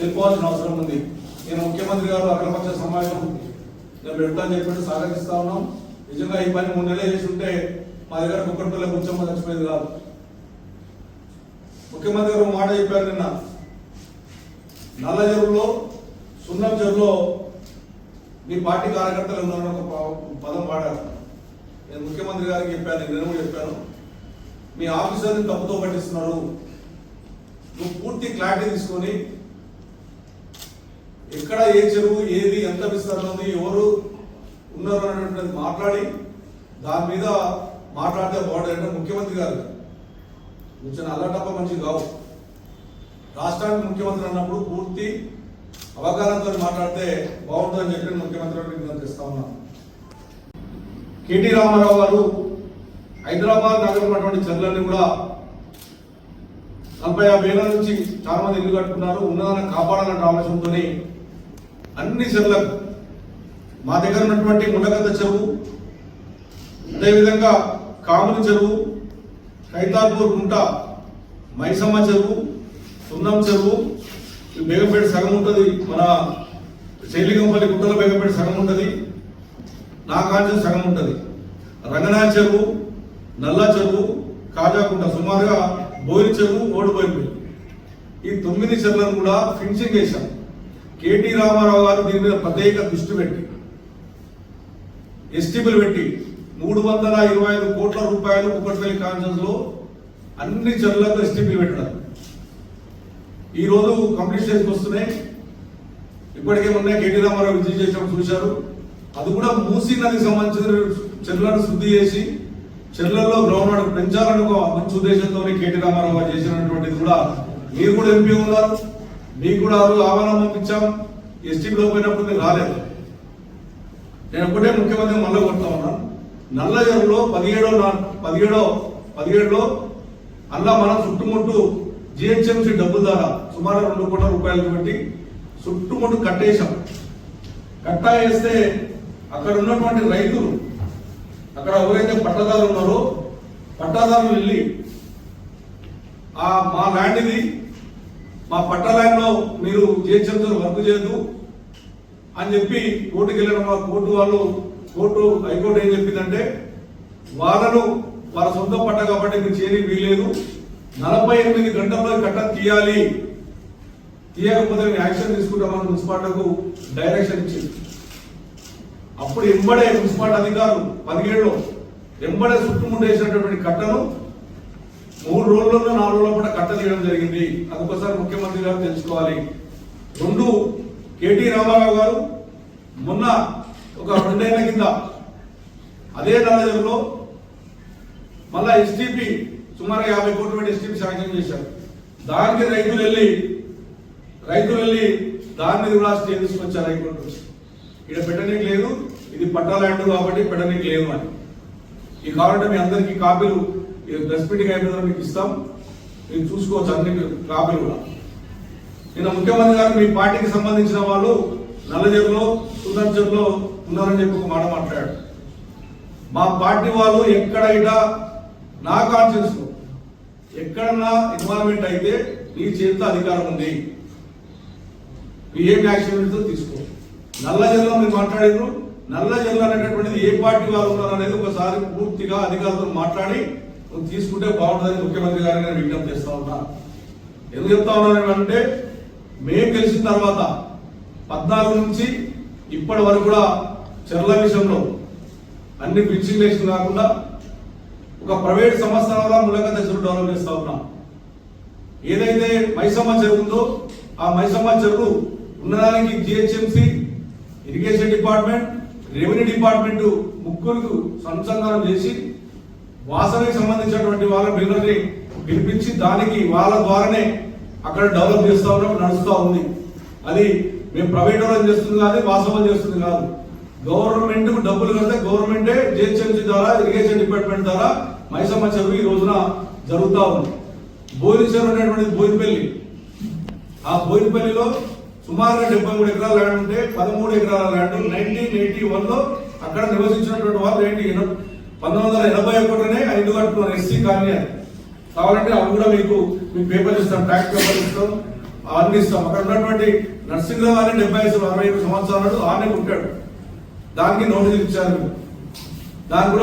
తెలుసుకోవాల్సిన అవసరం ఉంది. నేను ముఖ్యమంత్రి గారు అఖిలపక్ష సమావేశం నేను పెడతాను అని చెప్పి స్వాగతిస్తా ఉన్నాం. నిజంగా ఈ పని మూడు నెలలు చేసి ఉంటే మా దగ్గర కుక్కటిపల్లి కొంచెం చచ్చిపోయేది కాదు. ముఖ్యమంత్రి గారు మాట చెప్పారు నిన్న. నల్ల చెరువులో సున్నం చెరువులో మీ పార్టీ కార్యకర్తలు ఉన్నారని ఒక పదం పాడారు. నేను ముఖ్యమంత్రి గారికి చెప్పాను నేను కూడా చెప్పాను. మీ ఆఫీసర్ని తప్పుతో పట్టిస్తున్నారు. నువ్వు పూర్తి క్లారిటీ తీసుకొని ఎక్కడ ఏ చెరువు ఏది ఎంత విస్తరణ ఉంది ఎవరు ఉన్నారు అనేటువంటిది మాట్లాడి దాని మీద మాట్లాడితే బాగుంటుందంటే ముఖ్యమంత్రి గారు. కొంచెం అల్లటప్ప మంచిది కావు. రాష్ట్రానికి ముఖ్యమంత్రి అన్నప్పుడు పూర్తి అవగాహనతో మాట్లాడితే బాగుంటుందని చెప్పి ముఖ్యమంత్రి గారికి విజ్ఞప్తి చేస్తా ఉన్నాను కేటీ రామారావు గారు హైదరాబాద్ నగరం ఉన్నటువంటి చెర్లని కూడా నలభై యాభై ఏళ్ళ నుంచి చాలా మంది ఇల్లు కట్టుకున్నారు. ఉన్నదాన్ని కాపాడాలన్న ఆలోచనతోనే అన్ని చెర్లకు మా దగ్గర ఉన్నటువంటి ముండగద్ద చెరువు అదేవిధంగా కాముని చెరువు కైతాపూర్ గుంట మైసమ్మ చెరువు సున్నం చెరువు బేగపేట సగం ఉంటుంది. మన శైలిగంపల్లి గుట్టల బేగపేట సగం ఉంటుంది. నాగాంజన్ సగం ఉంటుంది. రంగనా చెరువు నల్ల చెరువు కాజాకుంట సుమారుగా బోరి చెరువు ఓడిపోయింది ఈ తొమ్మిది చెరువులను కూడా ఫిన్షింగ్ చేశాం. కేటీ రామారావు గారు దీని మీద ప్రత్యేక దృష్టి పెట్టి ఎస్టిబుల్ పెట్టి మూడు వందల ఇరవై ఐదు కోట్ల రూపాయలు కుక్కట్పల్లి కాన్ఫరెన్స్లో అన్ని చెరువులకు ఎస్టిబుల్ పెట్టడం. ఈరోజు కంప్లీట్ చేసి వస్తున్నాయి. ఇప్పటికే మొన్న కేటీ రామారావు విజిట్ చేసినప్పుడు చూశారు. అది కూడా మూసీ నదికి సంబంధించిన చెరువులను శుద్ధి చేసి చెరువులలో గ్రౌండ్ వాటర్ పెంచాలని ఒక మంచి ఉద్దేశంతో కేటీ రామారావు గారు చేసినటువంటిది కూడా మీరు కూడా ఎంపీ ఉన్నారు. మీకు కూడా ఆ రోజు ఆహ్వానం పంపించాం ఎస్టీపీలో పోయినప్పుడు మీరు రాలేదు. నేను ఒకటే ముఖ్యమంత్రి మళ్ళీ కొడతా ఉన్నాను నల్ల చెరువులో పదిహేడో నా- పదిహేడో పదిహేడులో అలా మనం చుట్టుముట్టు జిహెచ్ఎంసీ డబ్బుల ద్వారా సుమారు రెండు కోట్ల రూపాయలు పెట్టి చుట్టుముట్టు కట్టేశాం. కట్టా వేస్తే అక్కడ ఉన్నటువంటి రైతులు అక్కడ ఎవరైతే పట్టదారులు ఉన్నారో పట్టాదారులు వెళ్ళి ఆ మా ల్యాండ్ ఇది మా పట్టాలయంలో మీరు జిహెచ్ఎంసీ వర్క్ చేయదు అని చెప్పి కోర్టుకి వెళ్ళిన కోర్టు వాళ్ళు కోర్టు హైకోర్టు ఏం చెప్పిందంటే వాళ్ళను వాళ్ళ సొంత పట్ట కాబట్టి మీరు చేయని వీలేదు నలభై ఎనిమిది గంటల్లో కట్ట తీయాలి. తీయకపోతే యాక్షన్ తీసుకుంటామని మున్సిపాలిటీకు డైరెక్షన్ ఇచ్చింది. అప్పుడు ఎంబడే మున్సిపాలిటీ అధికారులు పదిహేడులో ఎంబడే చుట్టుముట్టేసినటువంటి కట్టను మూడు రోజుల్లో నాలుగు రోజుల పాటు కట్ట తీయడం జరిగింది. అందుకోసారి ముఖ్యమంత్రి గారు తెలుసుకోవాలి. రెండు కేటీ రామారావు గారు మొన్న ఒక రెండేళ్ళ కింద అదే నల్లజరులో మళ్ళా ఎస్టీపీ సుమారు యాభై కోట్ల పెట్టి ఎస్టీపీ శాంక్షన్ చేశారు. దానికి రైతులు వెళ్ళి రైతులు వెళ్ళి దాన్ని కూడా స్టే తీసుకొచ్చారు హైకోర్టు ఇక్కడ పెట్టనీకి లేదు ఇది పట్టా ల్యాండ్ కాబట్టి పెట్టనీకి లేదు అని. ఈ కారణం మీ అందరికీ కాపీలు ప్రెస్ మీటింగ్ అయిపోయిన తర్వాత మీకు ఇస్తాం. మీరు చూసుకోవచ్చు అన్ని కాపీలు కూడా. నిన్న ముఖ్యమంత్రి గారు మీ పార్టీకి సంబంధించిన వాళ్ళు నల్లజర్లో సుందర్జర్లో ఉన్నారని చెప్పి ఒక మాట మాట్లాడాడు మా పార్టీ వాళ్ళు ఎక్కడైనా నా కాన్షియన్స్ ఎక్కడన్నా ఇన్వాల్వ్మెంట్ అయితే నీ చేతిలో అధికారం ఉంది. మీ ఏం యాక్షన్ ఉంటుందో తీసుకో. నల్ల జిల్లా మీరు మాట్లాడారు నల్ల జిల్లా అనేటటువంటిది ఏ పార్టీ వాళ్ళు ఉన్నారు అనేది ఒకసారి పూర్తిగా అధికారులతో మాట్లాడి తీసుకుంటే బాగుంటుందని ముఖ్యమంత్రి గారిని నేను విజ్ఞప్తి చేస్తా ఉన్నా. ఎందుకు చెప్తా ఉన్నాను అంటే మేము గెలిచిన తర్వాత పద్నాలుగు నుంచి ఇప్పటి వరకు కూడా చెర్ల విషయంలో అన్ని ఫిక్సింగ్ కాకుండా ఒక ప్రైవేట్ సంస్థ వల్ల ములగత చెరువు డెవలప్ చేస్తా ఉన్నాం. ఏదైతే మైసమ్మ చెరువు ఉందో ఆ మైసమ్మ చెరువు ఉన్నదానికి GHMC irrigation department revenue department ముగ్గురు అనుసంధానం చేసి వాసనకి సంబంధించినటువంటి వాళ్ళ బిల్లుని పిలిపించి దానికి వాళ్ళ ద్వారానే అక్కడ డెవలప్ చేస్తూ ఉన్నప్పుడు నడుస్తూ ఉంది. అది మేము ప్రైవేట్ వాళ్ళని చేస్తుంది కాదు వాస్తవం చేస్తుంది కాదు. గవర్నమెంట్ డబ్బులు కడితే గవర్నమెంటే జిహెచ్ఎంసీ ద్వారా ఇరిగేషన్ డిపార్ట్మెంట్ ద్వారా మైసమ్మ చెరువు ఈ రోజున జరుగుతూ ఉంది. బోయిన చెరువు అనేటువంటి బోయినపల్లి ఆ బోయినపల్లిలో సుమారుగా డెబ్బై మూడు ఎకరాల ల్యాండ్ ఉంటే పదమూడు ఎకరాల ల్యాండ్ నైన్టీన్ ఎయిటీ వన్లో అక్కడ నివసించినటువంటి వాళ్ళు ఏంటి? పంతొమ్మిది వందల ఎనభై ఒకటినే ఐదు ఇల్లు కట్టుకున్నారు ఎస్సీ కాలనీ కావాలంటే అవి కూడా మీకు మీకు పేపర్ ఇస్తాం ట్యాక్స్ పేపర్ ఇస్తాం అవన్నీ ఇస్తాం. అక్కడ ఉన్నటువంటి నరసింహరావు అని డెబ్బై ఐదు అరవై ఐదు సంవత్సరాలు ఆనే ఉంటాడు దానికి నోటీసులు ఇచ్చారు. దాని కూడా